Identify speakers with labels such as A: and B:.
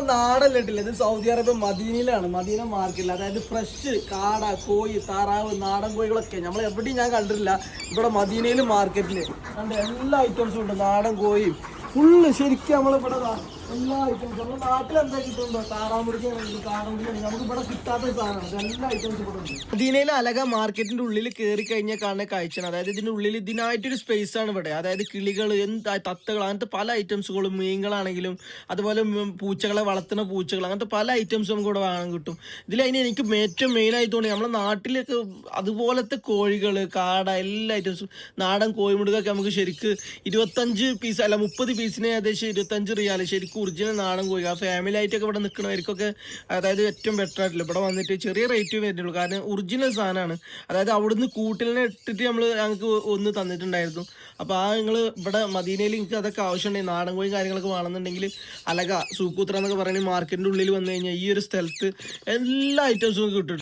A: നമ്മളെ നാടല്ല ഇട്ടില്ല? ഇത് സൗദി അറേബ്യ മദീനയിലാണ്. മദീന മാർക്കറ്റിൽ അതായത് ഫ്രഷ് കാട കോഴി താറാവ് നാടൻ കോഴികളൊക്കെ. നമ്മൾ എവിടെയും ഞാൻ കണ്ടിട്ടില്ല. ഇവിടെ മദീനയിൽ മാർക്കറ്റിൽ കണ്ട് എല്ലാ ഐറ്റംസും ഉണ്ട്. നാടൻ കോഴിയും. ഫുള്ള് ശരിക്കും നമ്മളിവിടെ എല്ലാ ഐറ്റംസും നമ്മുടെ നാട്ടിൽ എന്താ കിട്ടുന്നുണ്ടോ താറാമുറുക്കാണെങ്കിലും കാടമുറിക്കാണെങ്കിലും നമുക്ക് ഇവിടെ കിട്ടാത്ത സാധനമാണ്. എല്ലാ ഐറ്റംസും ഇവിടെ ഉണ്ട്. മദീനയിലെ അലക മാർക്കറ്റിന്റെ ഉള്ളിൽ കയറി കഴിഞ്ഞാൽ കാണുന്ന കാഴ്ചയാണ്. അതായത് ഇതിന്റെ ഉള്ളിൽ ഇതിനായിട്ടൊരു സ്പേസ് ആണ് ഇവിടെ. അതായത് കിളികൾ എന്താ തത്തകൾ അങ്ങനത്തെ പല ഐറ്റംസുകളും മീനുകളാണെങ്കിലും അതുപോലെ പൂച്ചകളെ വളർത്തുന്ന പൂച്ചകൾ അങ്ങനത്തെ പല ഐറ്റംസും നമുക്ക് ഇവിടെ വാങ്ങാൻ കിട്ടും. ഇതിൽ അതിന് എനിക്ക് ഏറ്റവും മെയിൻ ആയി തോന്നി നമ്മുടെ നാട്ടിലൊക്കെ അതുപോലത്തെ കോഴികൾ കാട എല്ലാ ഐറ്റംസും നാടൻ കോഴിമുടുകൊക്കെ നമുക്ക് ശരിക്ക് ഇരുപത്തഞ്ച് പീസ് അല്ല മുപ്പത് പീസിന് ഏകദേശം ഇരുപത്തഞ്ച് റിയാൽ ശരിക്കും ഒറിജിനൽ നാടൻ കോഴി. ആ ഫാമിലി ആയിട്ടൊക്കെ ഇവിടെ നിൽക്കുന്നവർക്കൊക്കെ അതായത് ഏറ്റവും ബെറ്റർ ആയിട്ടില്ല ഇവിടെ വന്നിട്ട് ചെറിയ റേറ്റ് വരുന്നുള്ളൂ. കാരണം ഒറിജിനൽ സാധനമാണ്. അതായത് അവിടുന്ന് കൂട്ടിലിനെ ഇട്ടിട്ട് നമ്മൾ ഞങ്ങൾക്ക് ഒന്ന് തന്നിട്ടുണ്ടായിരുന്നു. അപ്പോൾ ആ നിങ്ങൾ ഇവിടെ മദീനയിൽ നിങ്ങൾക്ക് അതൊക്കെ ആവശ്യമുണ്ടെങ്കിൽ നാടൻ കോഴി കാര്യങ്ങളൊക്കെ വേണമെന്നുണ്ടെങ്കിൽ അലക സൂക്കൂത്ര എന്നൊക്കെ പറയുന്ന മാർക്കറ്റിന്റെ ഉള്ളിൽ വന്നു കഴിഞ്ഞാൽ ഈ ഒരു സ്ഥലത്ത് എല്ലാ ഐറ്റംസും കിട്ടും